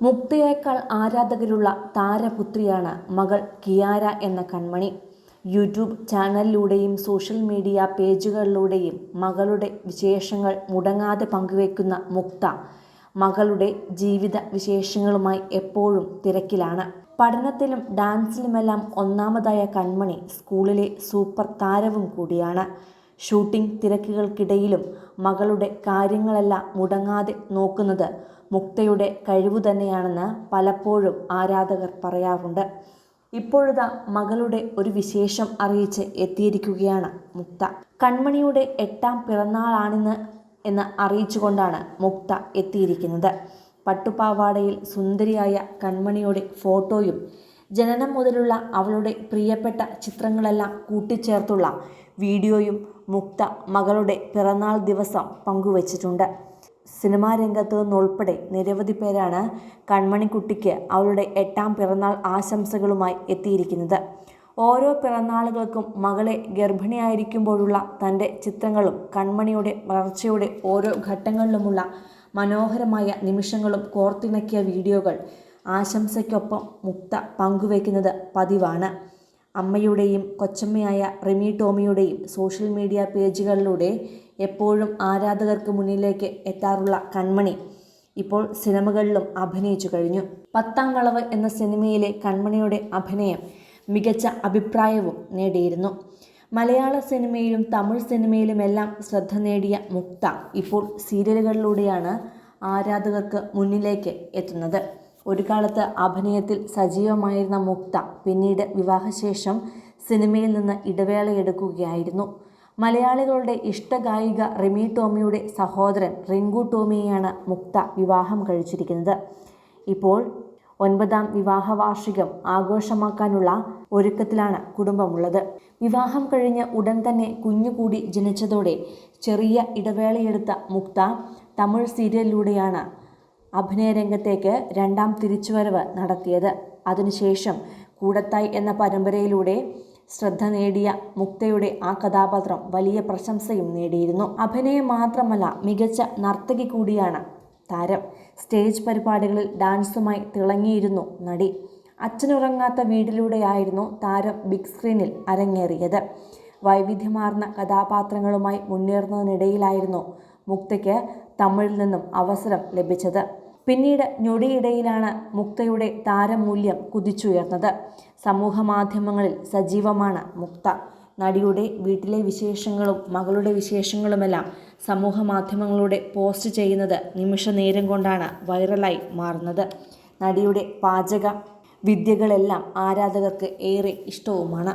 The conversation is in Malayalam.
മുക്തയേക്കാൾ ആരാധകരുള്ള താരപുത്രിയാണ് മകൾ കിയാര എന്ന കൺമണി. യൂട്യൂബ് ചാനലിലൂടെയും സോഷ്യൽ മീഡിയ പേജുകളിലൂടെയും മകളുടെ വിശേഷങ്ങൾ മുടങ്ങാതെ പങ്കുവയ്ക്കുന്ന മുക്ത മകളുടെ ജീവിത വിശേഷങ്ങളുമായി എപ്പോഴും തിരക്കിലാണ്. പഠനത്തിലും ഡാൻസിലുമെല്ലാം ഒന്നാമതായ കൺമണി സ്കൂളിലെ സൂപ്പർ താരവും കൂടിയാണ്. ഷൂട്ടിംഗ് തിരക്കുകൾക്കിടയിലും മകളുടെ കാര്യങ്ങളെല്ലാം മുടങ്ങാതെ നോക്കുന്നത് മുക്തയുടെ കഴിവു തന്നെയാണെന്ന് പലപ്പോഴും ആരാധകർ പറയാറുണ്ട്. ഇപ്പോഴിതാ മകളുടെ ഒരു വിശേഷം അറിയിച്ച് എത്തിയിരിക്കുകയാണ് മുക്ത. കൺമണിയുടെ എട്ടാം പിറന്നാളാണിന്ന് എന്ന് അറിയിച്ചുകൊണ്ടാണ് മുക്ത എത്തിയിരിക്കുന്നത്. പട്ടുപാവാടയിൽ സുന്ദരിയായ കൺമണിയുടെ ഫോട്ടോയും ജനനം മുതലുള്ള അവളുടെ പ്രിയപ്പെട്ട ചിത്രങ്ങളെല്ലാം കൂട്ടിച്ചേർത്തുള്ള വീഡിയോയും മുക്ത മകളുടെ പിറന്നാൾ ദിവസം പങ്കുവച്ചിട്ടുണ്ട്. സിനിമാ രംഗത്ത് നിന്നുൾപ്പെടെ നിരവധി പേരാണ് കൺമണിക്കുട്ടിക്ക് അവളുടെ എട്ടാം പിറന്നാൾ ആശംസകളുമായി എത്തിയിരിക്കുന്നത്. ഓരോ പിറന്നാളുകൾക്കും മകളെ ഗർഭിണിയായിരിക്കുമ്പോഴുള്ള തന്റെ ചിത്രങ്ങളും കൺമണിയുടെ വളർച്ചയുടെ ഓരോ ഘട്ടങ്ങളിലുമുള്ള മനോഹരമായ നിമിഷങ്ങളും കോർത്തിണക്കിയ വീഡിയോകൾ ആശംസയ്ക്കൊപ്പം മുക്ത പങ്കുവയ്ക്കുന്നത് പതിവാണ്. അമ്മയുടെയും കൊച്ചമ്മയായ റിമി ടോമിയുടെയും സോഷ്യൽ മീഡിയ പേജുകളിലൂടെ എപ്പോഴും ആരാധകർക്ക് മുന്നിലേക്ക് എത്താറുള്ള കൺമണി ഇപ്പോൾ സിനിമകളിലും അഭിനയിച്ചു കഴിഞ്ഞു. പത്താം വളവ് എന്ന സിനിമയിലെ കൺമണിയുടെ അഭിനയം മികച്ച അഭിപ്രായവും നേടിയിരുന്നു. മലയാള സിനിമയിലും തമിഴ് സിനിമയിലുമെല്ലാം ശ്രദ്ധ നേടിയ മുക്ത ഇപ്പോൾ സീരിയലുകളിലൂടെയാണ് ആരാധകർക്ക് മുന്നിലേക്ക് എത്തുന്നത്. ഒരു കാലത്ത് അഭിനയത്തിൽ സജീവമായിരുന്ന മുക്ത പിന്നീട് വിവാഹശേഷം സിനിമയിൽ നിന്ന് ഇടവേളയെടുക്കുകയായിരുന്നു മലയാളികളുടെ ഇഷ്ടഗായിക റിമി ടോമിയുടെ സഹോദരൻ റിങ്കു ടോമിയെയാണ് മുക്ത വിവാഹം കഴിച്ചിരിക്കുന്നത്. ഇപ്പോൾ ഒൻപതാം വിവാഹ വാർഷികം ആഘോഷമാക്കാനുള്ള ഒരുക്കത്തിലാണ് കുടുംബമുള്ളത്. വിവാഹം കഴിഞ്ഞ് ഉടൻ തന്നെ കുഞ്ഞുകൂടി ജനിച്ചതോടെ ചെറിയ ഇടവേളയെടുത്ത മുക്ത തമിഴ് സീരിയലിലൂടെയാണ് അഭിനയ രംഗത്തേക്ക് രണ്ടാം തിരിച്ചുവരവ് നടത്തിയത്. അതിനുശേഷം കൂടത്തായ് എന്ന പരമ്പരയിലൂടെ ശ്രദ്ധ നേടിയ മുക്തയുടെ ആ കഥാപാത്രം വലിയ പ്രശംസയും നേടിയിരുന്നു. അഭിനയം മാത്രമല്ല മികച്ച നർത്തകി കൂടിയാണ് താരം. സ്റ്റേജ് പരിപാടികളിൽ ഡാൻസുമായി തിളങ്ങിയിരുന്നു നടി. അച്ഛനുറങ്ങാത്ത വീടിലൂടെയായിരുന്നു താരം ബിഗ് സ്ക്രീനിൽ അരങ്ങേറിയത്. വൈവിധ്യമാർന്ന കഥാപാത്രങ്ങളുമായി മുന്നേറുന്നതിനിടയിലായിരുന്നു മുക്തയ്ക്ക് തമിഴിൽ നിന്നും അവസരം ലഭിച്ചത്. പിന്നീട് ഞൊടിയിടയിലാണ് മുക്തയുടെ താരമൂല്യം കുതിച്ചുയർന്നത്. സമൂഹ മാധ്യമങ്ങളിൽ സജീവമാണ് മുക്ത. നടിയുടെ വീട്ടിലെ വിശേഷങ്ങളും മകളുടെ വിശേഷങ്ങളുമെല്ലാം സമൂഹ മാധ്യമങ്ങളിലൂടെ പോസ്റ്റ് ചെയ്യുന്നത് നിമിഷ നേരം കൊണ്ടാണ് വൈറലായി മാറുന്നത്. നടിയുടെ പാചക വിദ്യകളെല്ലാം ആരാധകർക്ക് ഏറെ ഇഷ്ടവുമാണ്.